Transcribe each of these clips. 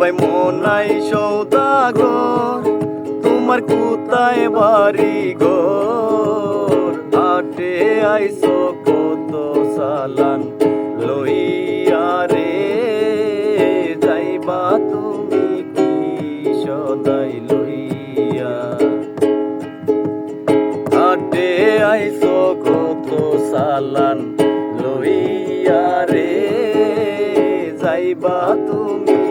ভাই মনাই সৌদাগর, তোমার কোথায় বাড়ি ঘর। হাটে আইসো কত সালান লইয়া রে, যাইবা তুমি কি সদাই লইয়া। হাটে আইসো কত সালান লইয়া রে, যাইবা তুমি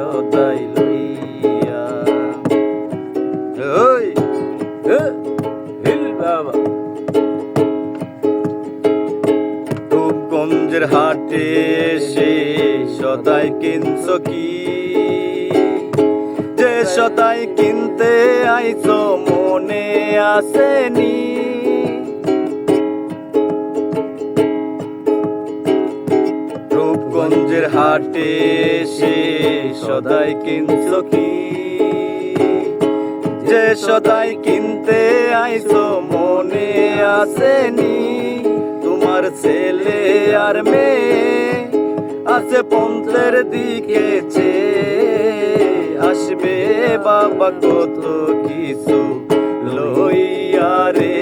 সদাই লইয়া। ওই হিল হাটে এসে সদাই কিনছ কি? যে সদাই কিনতে আইছো, মনে আসেনি। হাটে এসে সদাই কিনছ কি? যে সদাই কিনতে আইছো মনে আসেনি। তোমার ছেলে আর মেয়ে আছে পন্থের দিকে আসবে বাবা কত কিছু লইয়া রে?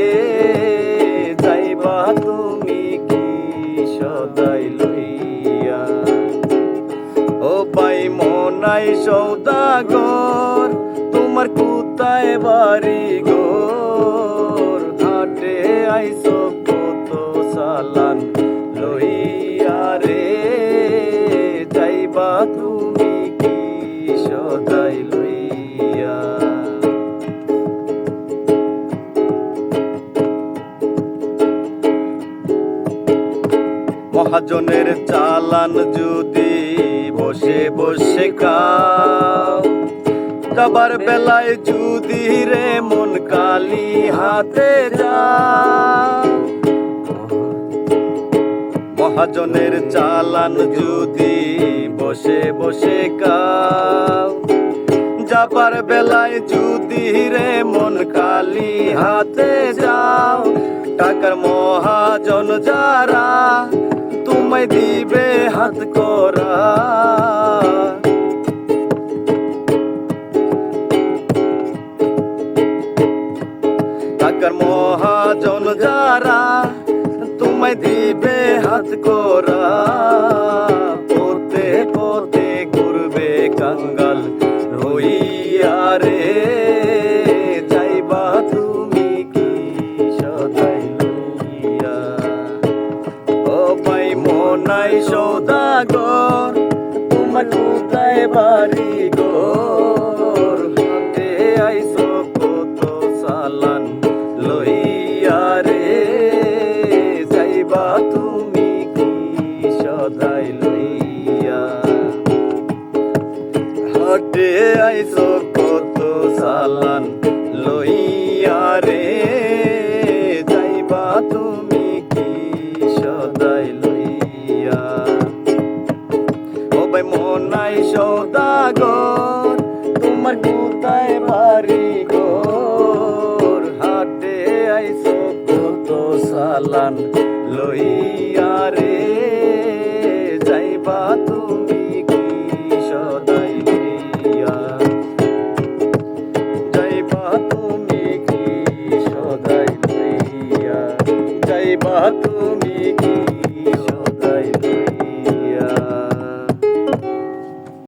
ও পাই মনাই সৌদাগর, তোমার কোথায় বাড়ি গোর হাটে আইসো কত সালান লইয়া রে, যাইবা তুমি কি সদাই লইয়া? মহাজনের চালান যদি বসে বসে যাবার বেলায় যদি রে মন কালি হাতে যা মহাজনের চালান যদি বসে বসে খাও। যাবার বেলায় যদি রে মন কালি হাতে যাও। টাকার মহাজন যারা তোমায় দিবে হাত করা। টাকার মহাজন যারা তোমায় দিবে হাত করা পথে পথে ঘুরবে কাঙ্গাল রইয়া রে কোথায় বাড়ি গোর হাতে আইসো কত সালান লইয়া রে। যাইবা তুমি কি সদাই লইয়া? হাটে আইসো কত সালান লইয়া রে। যাইবা তুমি কি সদাই সৌদাগর তোমার কোথায় বাড়ি গোর হাটে আইসো কত সালান লইয়া রে। যাইবা তুমি কি সদাই লইয়া যাইবা তুমি কি সদাই লইয়া? যাইবা তুমি কি